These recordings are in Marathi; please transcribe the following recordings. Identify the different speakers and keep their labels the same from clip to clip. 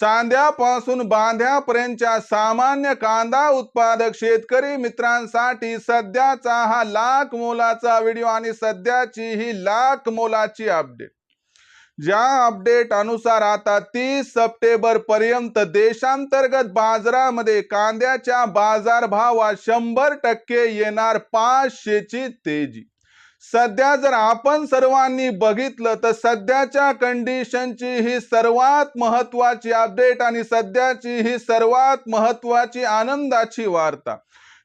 Speaker 1: चांद्यापासून बांध्यापर्यंतच्या सामान्य कांदा उत्पादक शेतकरी मित्रांसाठी सध्याचा हा लाख मोलाचा व्हिडिओ आणि सध्याची ही लाख मोलाची अपडेट. ज्या अपडेट अनुसार आता तीस सप्टेंबर पर्यंत देशांतर्गत बाजारामध्ये कांद्याच्या बाजारभावात शंभर टक्के येणार पाचशेची तेजी. सध्या जर आपण सर्वांनी बघितलं तर सध्याच्या कंडिशनची ही सर्वात महत्वाची अपडेट आणि सध्याची ही सर्वात महत्वाची आनंदाची वार्ता.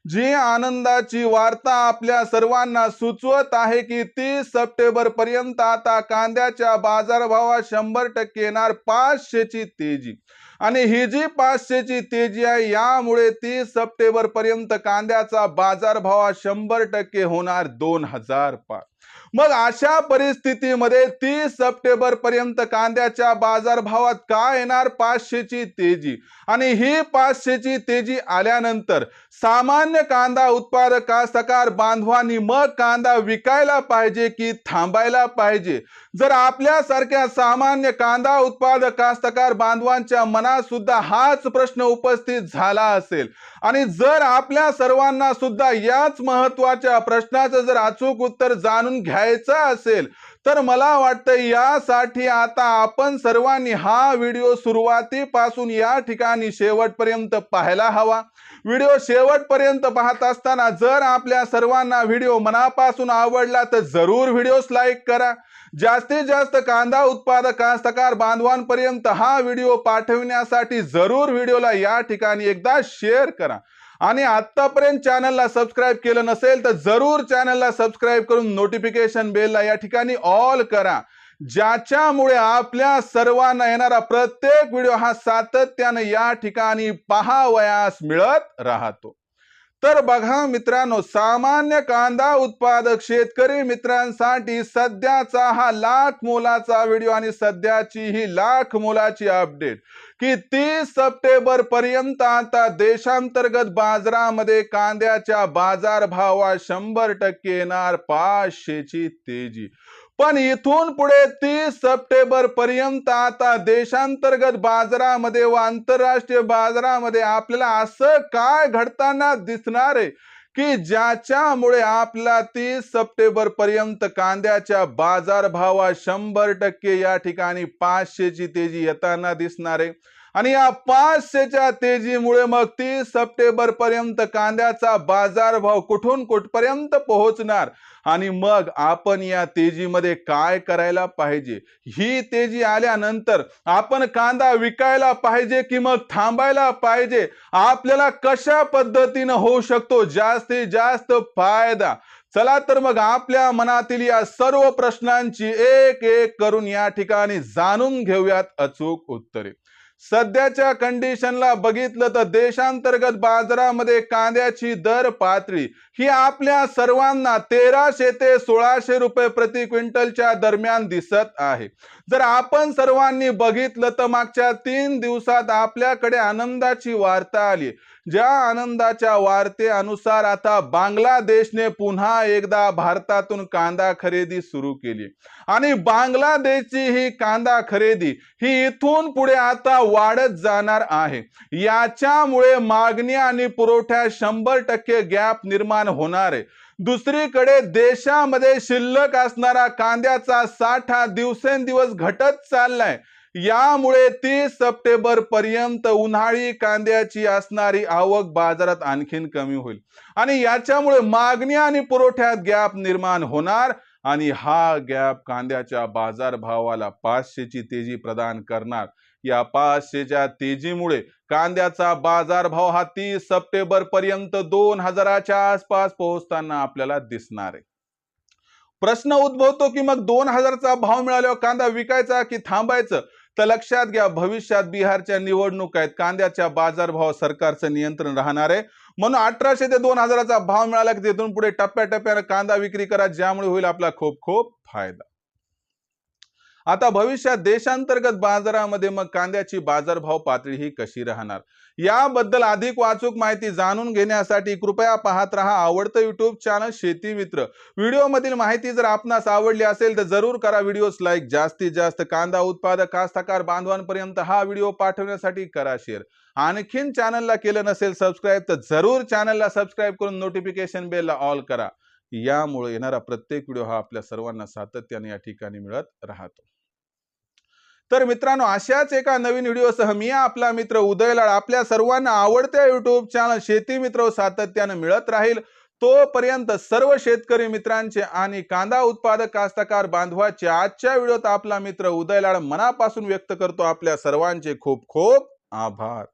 Speaker 1: जी आनंदाची वार्ता आपल्या सर्वांना सुचवत आहे की तीस सप्टेंबर पर्यंत आता कांद्याच्या बाजारभावात शंभर टक्के येणार पाचशेची तेजी. आणि ही जी पाचशेची तेजी आहे यामुळे तीस सप्टेंबर पर्यंत कांद्याचा बाजारभाव शंभर टक्के होणार दोन हजार पाच. मग अशा परिस्थितीमध्ये तीस सप्टेंबर पर्यंत कांद्याच्या बाजारभावात का येणार पाचशेची तेजी? आणि ही पाचशेची तेजी आल्यानंतर सामान्य कांदा उत्पादक कास्तकार बांधवांनी मग कांदा विकायला पाहिजे की थांबायला पाहिजे? जर आपल्यासारख्या सामान्य कांदा उत्पादक कास्तकार बांधवांच्या मनात सुद्धा हाच प्रश्न उपस्थित झाला असेल. आणि जर आपल्या सर्वांना सुद्धा याच महत्त्वाच्या प्रश्नाचं जर अचूक उत्तर जाणून घ्या घ्यायचा असेल तर मला वाटतं यासाठी आता आपण सर्वांनी हा व्हिडिओ सुरुवातीपासून या ठिकाणी शेवटपर्यंत पाहायला हवा. व्हिडिओ शेवटपर्यंत पाहत असताना जर आपल्या सर्वांना व्हिडिओ मनापासून आवडला तर जरूर व्हिडिओस लाईक करा. जास्तीत जास्त कांदा उत्पादक कास्तकार बांधवांपर्यंत हा व्हिडिओ पाठविण्यासाठी जरूर व्हिडिओला या ठिकाणी एकदा शेअर करा. आणि आतापर्यंत चॅनलला सबस्क्राईब केलं नसेल तर जरूर चॅनलला सबस्क्राईब करून नोटिफिकेशन बेलला या ठिकाणी ऑल करा. ज्याच्यामुळे आपल्या सर्वांना येणारा प्रत्येक व्हिडिओ हा सातत्यानं या ठिकाणी पहावयास मिळत राहतो. तर बघा मित्रांनो सामान्य कांदा उत्पादक शेतकरी मित्रांसाठी सध्याचा हा लाख मोलाचा व्हिडिओ आणि सध्याची ही लाख मोलाची अपडेट की तीस सप्टेंबर पर्यंत आता देशांतर्गत बाजारामध्ये कांद्याच्या बाजारभावात शंभर टक्के येणार पाचशेची तेजी. पण इथून पुढे तीस सप्टेंबर पर्यंत आता देशांतर्गत बाजारामध्ये व आंतरराष्ट्रीय बाजारामध्ये आपल्याला असं काय घडताना दिसणार आहे की ज्याच्यामुळे आपला तीस सप्टेंबर पर्यंत कांद्याच्या बाजारभावात शंभर टक्के या ठिकाणी पाचशेची तेजी येताना दिसणार आहे? आणि या पाचशेच्या तेजीमुळे मग तीस सप्टेंबर पर्यंत कांद्याचा बाजारभाव कुठून कुठपर्यंत पोहोचणार? आणि मग आपण या तेजीमध्ये काय करायला पाहिजे? ही तेजी आल्यानंतर आपण कांदा विकायला पाहिजे की मग थांबायला पाहिजे? आपल्याला कशा पद्धतीनं होऊ शकतो? जास्तीत जास्त फायदा. चला तर मग आपल्या मनातील या सर्व प्रश्नांची एक एक करून या ठिकाणी जाणून घेऊयात अचूक उत्तरे. सध्याच्या कंडिशनला बघितलं तर देशांतर्गत बाजारामध्ये कांद्याची दर पातळी ही आपल्या सर्वांना तेराशे ते सोळाशे रुपये प्रति क्विंटलच्या दरम्यान दिसत आहे. जर आपण सर्वांनी बघितलं तर मागच्या तीन दिवसात आपल्याकडे आनंदाची वार्ता आली. ज्या आनंदाच्या वार्तेनुसार आता बांगलादेशने पुन्हा एकदा भारतातून कांदा खरेदी सुरू केली. आणि बांगलादेशची ही कांदा खरेदी ही इथून पुढे आता वाढत जाणार आहे. याच्यामुळे मागणी आणि पुरवठ्यात शंभर टक्के गॅप निर्माण होणार आहे. दुसरीकडे देशामध्ये शिल्लक असणारा कांद्याचा साठा दिवसेंदिवस घटत चाललाय. यामुळे तीस सप्टेंबर पर्यंत उन्हाळी कांद्याची असणारी आवक बाजारात आणखीन कमी होईल. आणि याच्यामुळे मागणी आणि पुरवठ्यात गॅप निर्माण होणार आणि हा गॅप कांद्याच्या बाजारभावाला पाचशेची तेजी प्रदान करणार. या पाचशेच्या तेजीमुळे कांद्याचा बाजारभाव हा तीस सप्टेंबर पर्यंत दोन हजाराच्या आसपास पोहोचताना आपल्याला दिसणार आहे. प्रश्न उद्भवतो की मग दोन हजारचा भाव मिळाल्यावर कांदा विकायचा की थांबायचं? तर लक्षात घ्या भविष्यात बिहारच्या निवडणूक आहेत. कांद्याच्या बाजारभाव सरकारचं नियंत्रण राहणार आहे. म्हणून अठराशे ते दोन हजाराचा भाव मिळाला की तिथून पुढे टप्प्याटप्प्यानं कांदा विक्री करा ज्यामुळे होईल आपला खूप खूप फायदा. आता भविष्यात देशांतर्गत बाजारामध्ये मग कांद्याची बाजारभाव पातळी ही कशी राहणार? याबद्दल अधिक वाचूक माहिती जाणून घेण्यासाठी कृपया पाहत रहा आवडतं युट्यूब चॅनल शेती मित्र. व्हिडिओ मधील माहिती जर आपणास आवडली असेल तर जरूर करा व्हिडिओस लाईक. जास्तीत जास्त कांदा उत्पादक कास्तकार बांधवांपर्यंत हा व्हिडिओ पाठवण्यासाठी करा शेअर आणखीन चॅनलला केलं नसेल सबस्क्राईब तर जरूर चॅनलला सबस्क्राईब करून नोटिफिकेशन बेलला ऑल करा. यामुळे येणारा प्रत्येक व्हिडिओ हा आपल्या सर्वांना सातत्याने या ठिकाणी मिळत राहतो. तर मित्रांनो अशाच एका नवीन व्हिडिओसह मी आपला मित्र उदयलाळ आपल्या सर्वांना आवडत्या युट्यूब चॅनल शेती मित्र सातत्यानं मिळत राहील. तोपर्यंत सर्व शेतकरी मित्रांचे आणि कांदा उत्पादक कास्तकार बांधवाचे आजच्या व्हिडिओत आपला मित्र उदयलाळ मनापासून व्यक्त करतो. आपल्या सर्वांचे खूप खूप आभार.